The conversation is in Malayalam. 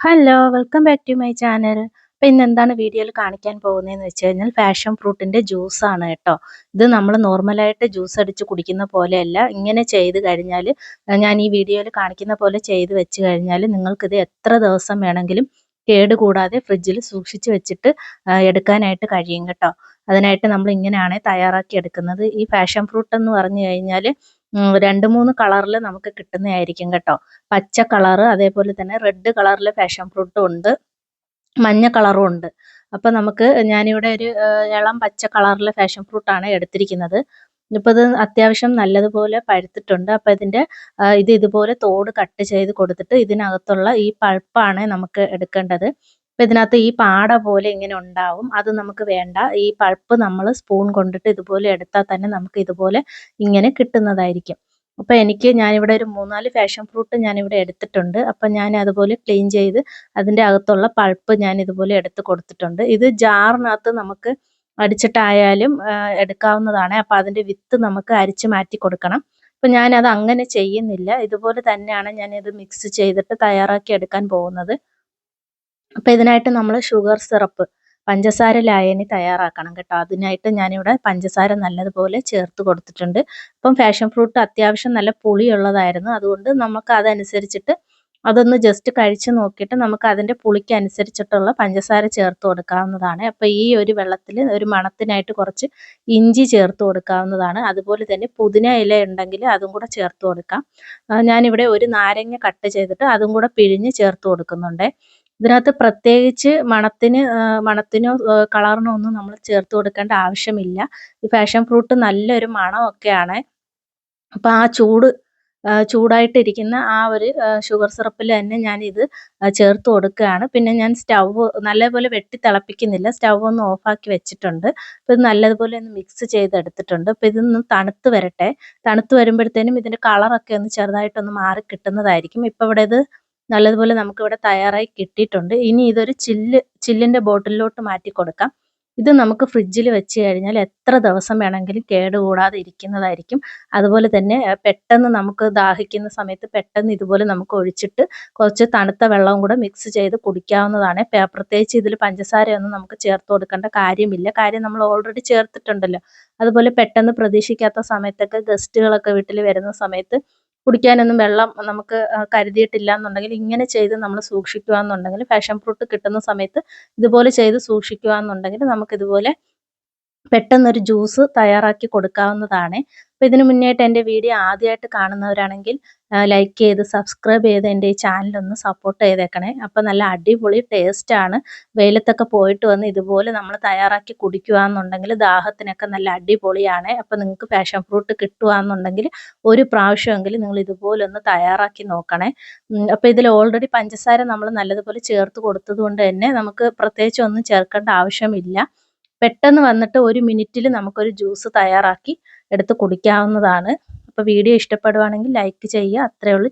Hello welcome back to my channel അപ്പോൾ ഇന്ന് എന്താണ് വീഡിയോയിൽ കാണിക്കാൻ പോകുന്നതെന്ന് വെച്ച് കഴിഞ്ഞാൽ പാഷൻ ഫ്രൂട്ടിന്റെ ജ്യൂസാണ് കേട്ടോ. ഇത് നമ്മൾ നോർമലായിട്ട് ജ്യൂസ് അടിച്ച് കുടിക്കുന്ന പോലെയല്ല. ഇങ്ങനെ ചെയ്ത് കഴിഞ്ഞാൽ ഞാൻ ഈ വീഡിയോയിൽ കാണിക്കുന്ന പോലെ ചെയ്ത് വെച്ച് കഴിഞ്ഞാൽ നിങ്ങൾക്കിത് എത്ര ദിവസം വേണമെങ്കിലും കേട് കൂടാതെ ഫ്രിഡ്ജിൽ സൂക്ഷിച്ച് വെച്ചിട്ട് എടുക്കാനായിട്ട് കഴിയും കേട്ടോ. അതിനായിട്ട് നമ്മൾ ഇങ്ങനെയാണ് തയ്യാറാക്കി എടുക്കുന്നത്. ഈ ഫാഷൻ ഫ്രൂട്ട് എന്ന് പറഞ്ഞു കഴിഞ്ഞാൽ രണ്ട് മൂന്ന് കളറിൽ നമുക്ക് കിട്ടുന്നതായിരിക്കും കേട്ടോ. പച്ച കളറ് അതേപോലെ തന്നെ റെഡ് കളറിൽ പാഷൻ ഫ്രൂട്ടും ഉണ്ട്. മഞ്ഞ കളറും ഉണ്ട്. അപ്പോൾ നമുക്ക് ഞാനിവിടെ ഒരു ഇളം പച്ച കളറിലെ പാഷൻ ഫ്രൂട്ടാണ് എടുത്തിരിക്കുന്നത്. ഇപ്പൊ ഇത് അത്യാവശ്യം നല്ലതുപോലെ പഴുത്തിട്ടുണ്ട്. അപ്പോൾ ഇതിന്റെ ഇത് ഇതുപോലെ തോട് കട്ട് ചെയ്ത് കൊടുത്തിട്ട് ഇതിനകത്തുള്ള ഈ പഴുപ്പാണ് നമുക്ക് എടുക്കേണ്ടത്. അപ്പോൾ ഇതിനകത്ത് ഈ പാട പോലെ ഇങ്ങനെ ഉണ്ടാവും. അത് നമുക്ക് വേണ്ട. ഈ പൾപ്പ് നമ്മൾ സ്പൂൺ കൊണ്ടിട്ട് ഇതുപോലെ എടുത്താൽ തന്നെ നമുക്ക് ഇതുപോലെ ഇങ്ങനെ കിട്ടുന്നതായിരിക്കും. അപ്പോൾ എനിക്ക് ഞാനിവിടെ ഒരു മൂന്നാൽ ഫാഷൻ ഫ്രൂട്ട് ഞാനിവിടെ എടുത്തിട്ടുണ്ട്. അപ്പം ഞാൻ അതുപോലെ ക്ലീൻ ചെയ്ത് അതിന്റെ അകത്തുള്ള പൾപ്പ് ഞാൻ ഇതുപോലെ എടുത്ത് കൊടുത്തിട്ടുണ്ട്. ഇത് ജാറിനകത്ത് നമുക്ക് അടിച്ചിട്ടായാലും എടുക്കാവുന്നതാണ്. അപ്പം അതിന്റെ വിത്ത് നമുക്ക് അരിച്ച് മാറ്റി കൊടുക്കണം. അപ്പം ഞാനത് അങ്ങനെ ചെയ്യുന്നില്ല. ഇതുപോലെ തന്നെയാണ് ഞാനിത് മിക്സ് ചെയ്തിട്ട് തയ്യാറാക്കി എടുക്കാൻ പോകുന്നത്. അപ്പം ഇതിനായിട്ട് നമ്മൾ ഷുഗർ സിറപ്പ് പഞ്ചസാര ലായനി തയ്യാറാക്കണം കേട്ടോ. അതിനായിട്ട് ഞാനിവിടെ പഞ്ചസാര നല്ലതുപോലെ ചേർത്ത് കൊടുത്തിട്ടുണ്ട്. അപ്പം ഫാഷൻ ഫ്രൂട്ട് അത്യാവശ്യം നല്ല പുളിയുള്ളതായിരുന്നു. അതുകൊണ്ട് നമുക്ക് അതനുസരിച്ചിട്ട് അതൊന്ന് ജസ്റ്റ് കഴിച്ച് നോക്കിയിട്ട് നമുക്ക് അതിന്റെ പുളിക്ക് അനുസരിച്ചിട്ടുള്ള പഞ്ചസാര ചേർത്ത് കൊടുക്കാവുന്നതാണ്. അപ്പോൾ ഈ ഒരു വെള്ളത്തിൽ ഒരു മണത്തിനായിട്ട് കുറച്ച് ഇഞ്ചി ചേർത്ത് കൊടുക്കാവുന്നതാണ്. അതുപോലെ തന്നെ പുതിന ഇല ഉണ്ടെങ്കിൽ അതും കൂടെ ചേർത്ത് കൊടുക്കാം. ഞാനിവിടെ ഒരു നാരങ്ങ കട്ട് ചെയ്തിട്ട് അതും കൂടെ പിഴിഞ്ഞ് ചേർത്ത് കൊടുക്കുന്നുണ്ട്. ഇതിനകത്ത് പ്രത്യേകിച്ച് മണത്തിന് മണത്തിനോ കളറിനോ ഒന്നും നമ്മൾ ചേർത്ത് കൊടുക്കേണ്ട ആവശ്യമില്ല. ഈ പാഷൻ ഫ്രൂട്ട് നല്ലൊരു മണമൊക്കെയാണ്. അപ്പോൾ ആ ചൂട് ചൂടായിട്ടിരിക്കുന്ന ആ ഒരു ഷുഗർ സിറപ്പിൽ തന്നെ ഞാൻ ഇത് ചേർത്ത് കൊടുക്കുകയാണ്. പിന്നെ ഞാൻ സ്റ്റൗ നല്ലപോലെ വെട്ടി തിളപ്പിക്കുന്നില്ല. സ്റ്റൗ ഒന്ന് ഓഫാക്കി വെച്ചിട്ടുണ്ട്. അപ്പോൾ ഇത് നല്ലതുപോലെ ഒന്ന് മിക്സ് ചെയ്തെടുത്തിട്ടുണ്ട്. അപ്പോൾ ഇതൊന്ന് തണുത്ത് വരട്ടെ. തണുത്ത് വരുമ്പോഴത്തേനും ഇതിന്റെ കളറൊക്കെ ഒന്ന് ചെറുതായിട്ടൊന്ന് മാറി കിട്ടുന്നതായിരിക്കും. ഇപ്പോൾ ഇവിടെ ഇത് നല്ലതുപോലെ നമുക്കിവിടെ തയ്യാറായി കിട്ടിയിട്ടുണ്ട്. ഇനി ഇതൊരു ചില്ല് ചില്ലിന്റെ ബോട്ടിലോട്ട് മാറ്റി കൊടുക്കാം. ഇത് നമുക്ക് ഫ്രിഡ്ജിൽ വെച്ച് കഴിഞ്ഞാൽ എത്ര ദിവസം വേണമെങ്കിലും കേടുകൂടാതെ ഇരിക്കുന്നതായിരിക്കും. അതുപോലെ തന്നെ പെട്ടെന്ന് നമുക്ക് ദാഹിക്കുന്ന സമയത്ത് പെട്ടെന്ന് ഇതുപോലെ നമുക്ക് ഒഴിച്ചിട്ട് കുറച്ച് തണുത്ത വെള്ളവും കൂടെ മിക്സ് ചെയ്ത് കുടിക്കാവുന്നതാണ്. പ്രത്യേകിച്ച് ഇതിൽ പഞ്ചസാരയൊന്നും നമുക്ക് ചേർത്ത് കൊടുക്കേണ്ട കാര്യമില്ല. കാര്യം നമ്മൾ ഓൾറെഡി ചേർത്തിട്ടുണ്ടല്ലോ. അതുപോലെ പെട്ടെന്ന് പ്രതീക്ഷിക്കാത്ത സമയത്തൊക്കെ ഗസ്റ്റുകളൊക്കെ വീട്ടിൽ വരുന്ന സമയത്ത് കുടിക്കാനൊന്നും വെള്ളം നമുക്ക് കരുതിയിട്ടില്ല എന്നുണ്ടെങ്കിൽ ഇങ്ങനെ ചെയ്ത് നമ്മൾ സൂക്ഷിക്കുക എന്നുണ്ടെങ്കിൽ പാഷൻ ഫ്രൂട്ട് കിട്ടുന്ന സമയത്ത് ഇതുപോലെ ചെയ്ത് സൂക്ഷിക്കുക എന്നുണ്ടെങ്കിൽ നമുക്കിതുപോലെ പെട്ടെന്നൊരു ജ്യൂസ് തയ്യാറാക്കി കൊടുക്കാവുന്നതാണ്. അപ്പോൾ ഇതിന് മുന്നേയായിട്ട് എന്റെ വീഡിയോ ആദ്യമായിട്ട് കാണുന്നവരാണെങ്കിൽ ലൈക്ക് ചെയ്ത് സബ്സ്ക്രൈബ് ചെയ്ത് എന്റെ ഈ ചാനലൊന്ന് സപ്പോർട്ട് ചെയ്തേക്കണേ. അപ്പോൾ നല്ല അടിപൊളി ടേസ്റ്റാണ്. വെയിലത്തൊക്കെ പോയിട്ട് വന്ന് ഇതുപോലെ നമ്മൾ തയ്യാറാക്കി കുടിക്കുകയെന്നുണ്ടെങ്കിൽ ദാഹത്തിനൊക്കെ നല്ല അടിപൊളിയാണ്. അപ്പോൾ നിങ്ങൾക്ക് പാഷൻ ഫ്രൂട്ട് കിട്ടുകയെന്നുണ്ടെങ്കിൽ ഒരു പ്രാവശ്യമെങ്കിലും നിങ്ങൾ ഇതുപോലെ ഒന്ന് തയ്യാറാക്കി നോക്കണേ. അപ്പോൾ ഇതിൽ ഓൾറെഡി പഞ്ചസാര നമ്മൾ നല്ലതുപോലെ ചേർത്ത് കൊടുത്തത് തന്നെ നമുക്ക് പ്രത്യേകിച്ച് ഒന്നും ചേർക്കേണ്ട ആവശ്യമില്ല. പെട്ടെന്ന് വന്നിട്ട് ഒരു മിനിറ്റിൽ നമുക്കൊരു ജ്യൂസ് തയ്യാറാക്കി എടുത്ത് കുടിക്കാവുന്നതാണ്. അപ്പോൾ വീഡിയോ ഇഷ്ടപ്പെടുവാണെങ്കിൽ ലൈക്ക് ചെയ്യുക. അത്രയേ ഉള്ളൂ.